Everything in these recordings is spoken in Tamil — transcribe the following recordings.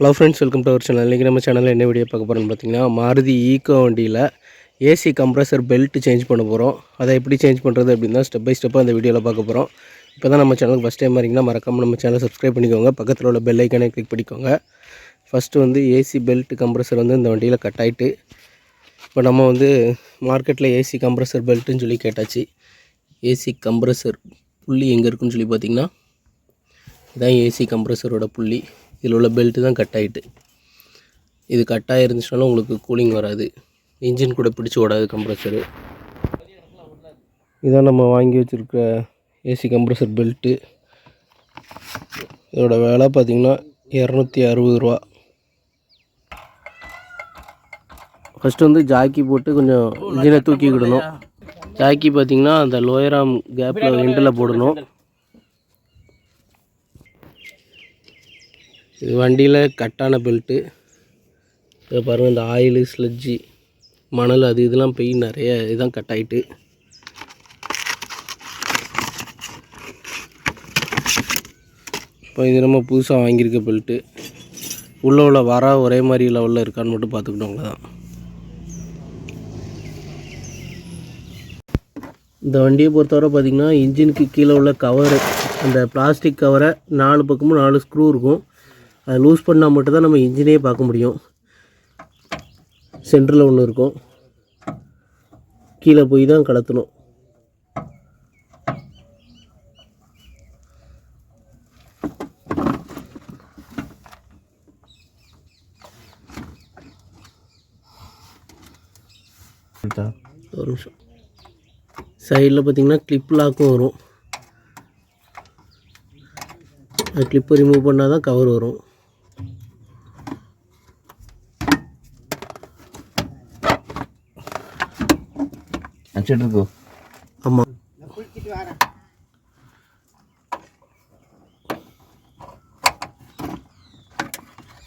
Hello friends welcome to our channel இன்றைக்கி நம்ம சேனலில் என்ன வீடியோ பார்க்க போகிறோம்னு பார்த்தீங்கன்னா மாருதி ஈக்கோ வண்டியில் ஏசி கம்ப்ரஸர் பெல்ட் சேஞ்ச் பண்ண போகிறோம் அதை எப்படி சேஞ்ச் பண்ணுறது அப்படின்னா ஸ்டெப் பை ஸ்டெப்பாக அந்த வீடியோவில் பார்க்க போகிறோம் இப்போ தான் நம்ம சேனலுக்கு ஃபஸ்ட் டைம் வரீங்கன்னா மறக்காமல் நம்ம சேனல் சப்ஸ்கிரைப் பண்ணிக்கோங்க. பக்கத்தில் உள்ள பெல் ஐக்கானே கிளிக் பண்ணிக்கோங்க. ஃபஸ்ட்டு வந்து ஏசி பெல்ட் கம்ப்ரஸர் வந்து இந்த வண்டியில் கட் ஆகிட்டு இப்போ நம்ம வந்து மார்க்கெட்டில் ஏசி கம்ப்ரஸர் பெல்ட்டுன்னு சொல்லி கேட்டாச்சு. ஏசி கம்ப்ரஸர் புள்ளி எங்கே இருக்குன்னு சொல்லி பார்த்தீங்கன்னா இதான் ஏசி கம்ப்ரஸரோட புள்ளி. இதில் உள்ள பெல்ட்டு தான் கட் ஆகிட்டு இது கட்டாக இருந்துச்சுனாலும் உங்களுக்கு கூலிங் வராது. இன்ஜின் கூட பிடிச்சி ஓடாது கம்ப்ரஸரு இதான் நம்ம வாங்கி வச்சுருக்க ஏசி கம்ப்ரஸர் பெல்ட்டு இதோட விலை பார்த்திங்கன்னா இரநூத்தி அறுபது ரூபா. ஃபஸ்ட்டு வந்து ஜாக்கி போட்டு கொஞ்சம் இன்ஜினை தூக்கிக்கிடணும். ஜாக்கி பார்த்திங்கன்னா அந்த லோயராம் கேப்பில் எண்டில் போடணும். இது வண்டியில் கட்டான பெல்ட்டு. இதை பாருங்கள் இந்த ஆயிலு ஸ்லெட்ஜி மணல் அது இதெல்லாம் போய் நிறைய இதான் கட் ஆகிட்டு இப்போ இது நம்ம புதுசாக வாங்கியிருக்க பெல்ட்டு. உள்ளே உள்ள வர ஒரே மாதிரி லெவலில் இருக்கான்னு மட்டும் பார்த்துக்கிட்டோம் தான் இந்த வண்டியை பொறுத்தவரை பார்த்திங்கன்னா இன்ஜினுக்கு கீழே உள்ள கவரு அந்த பிளாஸ்டிக் கவரை நாலு பக்கமும் நாலு ஸ்க்ரூ இருக்கும். அதை லூஸ் பண்ணால் மட்டும்தான் நம்ம இன்ஜினே பார்க்க முடியும். சென்டரில் ஒன்று இருக்கும். கீழே போய் தான் கலத்தணும் ஒரு நிமிஷம். சைடில் பார்த்தீங்கன்னா கிளிப் லாக்கும் வரும். கிளிப்பை ரிமூவ் பண்ணால் தான் கவர் வரும். அடிச்சிட்டு இருக்கோ. ஆமாம்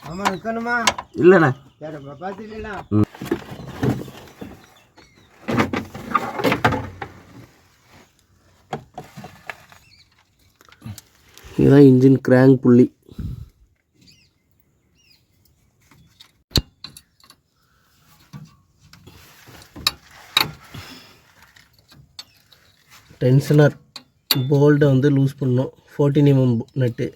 ஆமா இருக்கணுமா? இல்லைண்ணே. இதுதான் இன்ஜின் கிராங்க் புள்ளி. டென்ஷனர். போல்டை வந்து லூஸ் பண்ணோம் ஃபோர்டீன் எம்எம் நட்டு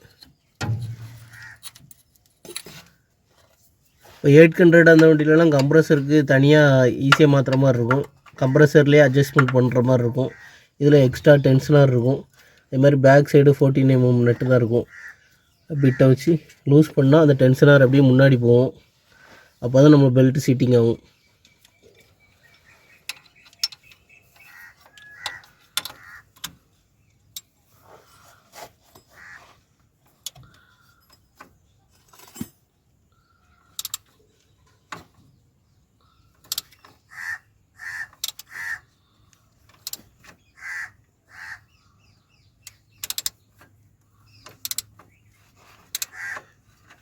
இப்போ எயிட் ஹண்ட்ரட் அந்த வண்டியிலலாம் கம்ப்ரஸருக்கு தனியாக ஈஸியாக மாற்றுற மாதிரி இருக்கும். கம்ப்ரஸர்லேயே அட்ஜஸ்ட்மெண்ட் பண்ணுற மாதிரி இருக்கும். இதில் எக்ஸ்ட்ரா டென்ஷனாக இருக்கும். அதே மாதிரி பேக் சைடு ஃபோர்டீன் எம்எம் நட்டு தான் இருக்கும். பிட்டை வச்சு லூஸ் பண்ணால் அந்த டென்ஷனார் அப்படியே முன்னாடி போகும். அப்போ தான் நம்ம பெல்ட்டு சீட்டிங் ஆகும்.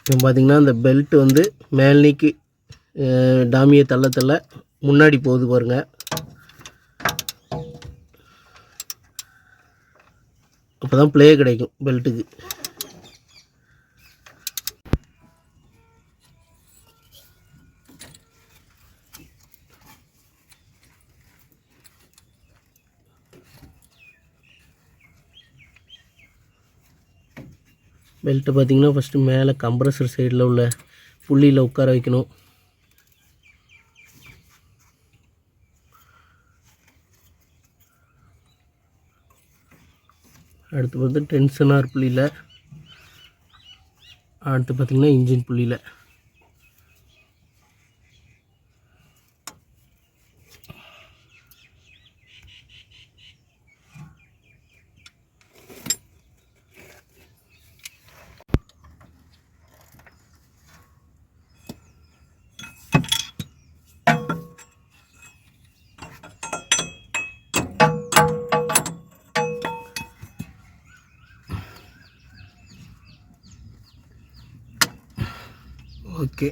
இப்போ பார்த்தீங்கன்னா இந்த பெல்ட் வந்து மேல்நீக்கு டாமியை தள்ள தள்ள முன்னாடி போகுது பாருங்கள் அப்போ தான் ப்ளே கிடைக்கும் பெல்ட்டுக்கு பெல்ட்டை பார்த்தீங்கன்னா ஃபஸ்ட்டு மேலே கம்ப்ரஸர் சைடில் உள்ள புள்ளியில் உட்கார வைக்கணும். அடுத்து பார்த்தா டென்ஷனார் புள்ளியில் அடுத்து பார்த்திங்கன்னா இன்ஜின் புள்ளியில். ஓகே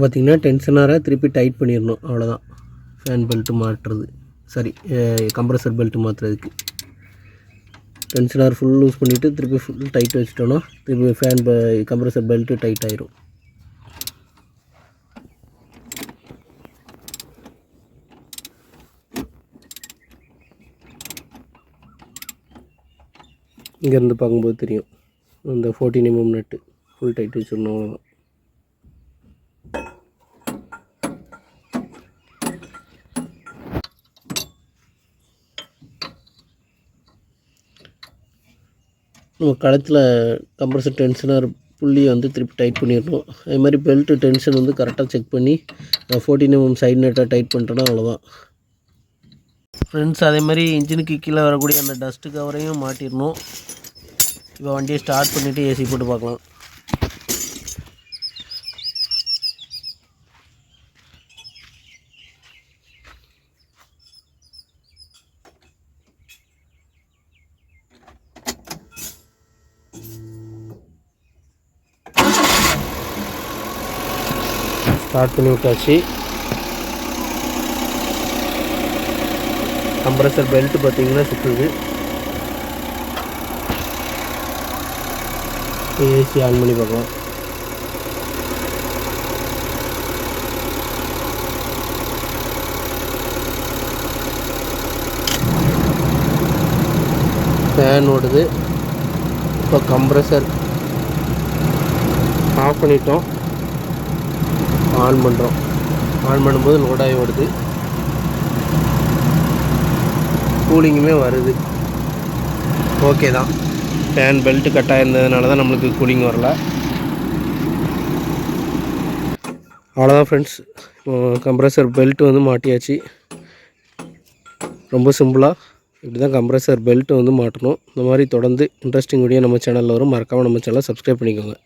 பார்த்திங்கன்னா டென்ஷனராக திருப்பி டைட் பண்ணிடணும். அவ்வளோதான் ஃபேன் பெல்ட்டு மாட்டுறது சாரி கம்ப்ரஸர் பெல்ட்டு மாற்றுறதுக்கு. டென்ஷனார் ஃபுல் லூஸ் பண்ணிவிட்டு திருப்பி ஃபுல் டைட் வச்சுட்டோன்னா திருப்பி ஃபேன் கம்ப்ரஸர் பெல்ட்டு டைட் ஆயிரும். இங்கேருந்து பார்க்கும்போது தெரியும். இந்த fourteen mm nut full tight வச்சிடணும் அவ்வளோதான் நம்ம கழுத்தில் கம்ப்ரஸர் டென்ஷனாக புள்ளியை வந்து திருப்பி டைட் பண்ணிடணும். அதே மாதிரி பெல்ட்டு டென்ஷன் வந்து கரெக்டாக செக் பண்ணி ஃபோர்டீன் எம்எம் சைட் நெட்டாக டைட் பண்ணுறேன்னா அவ்வளோதான் ஃப்ரெண்ட்ஸ் அதே மாதிரி இன்ஜினுக்கு கீழே வரக்கூடிய அந்த டஸ்ட்டு கவரையும் மாட்டிடணும். இப்போ வண்டியை ஸ்டார்ட் பண்ணிவிட்டு ஏசி போட்டு பார்க்கலாம். ஸ்டார்ட் பண்ணி விட்டாச்சு. கம்ப்ரஸர் பெல்ட் பார்த்தீங்கன்னா சுற்றுது. ஏசி ஆன் பண்ணி பார்க்கலாம். ஃபேன் ஓடுது. இப்போ கம்ப்ரஸர் ஆஃப் பண்ணிட்டோம். ஆன் பண்ணுறோம் ஆன் பண்ணும்போது லோடாகி ஓடுது. கூலிங்குமே வருது. ஓகே தான். ஃபேன் பெல்ட் கட்டாக இருந்ததுனால தான் நம்மளுக்கு கூலிங் வரல. அவ்வளோதான் ஃப்ரெண்ட்ஸ் கம்ப்ரஸர் பெல்ட் வந்து மாட்டியாச்சு. ரொம்ப சிம்பிளாக இப்படி தான் கம்ப்ரஸர் பெல்ட்டு வந்து மாட்டணும். இந்த மாதிரி தொடர்ந்து இன்ட்ரெஸ்டிங் வீடியோ நம்ம சேனலில் வரும். மறக்காமல் நம்ம சேனலை சப்ஸ்கிரைப் பண்ணிக்கோங்க.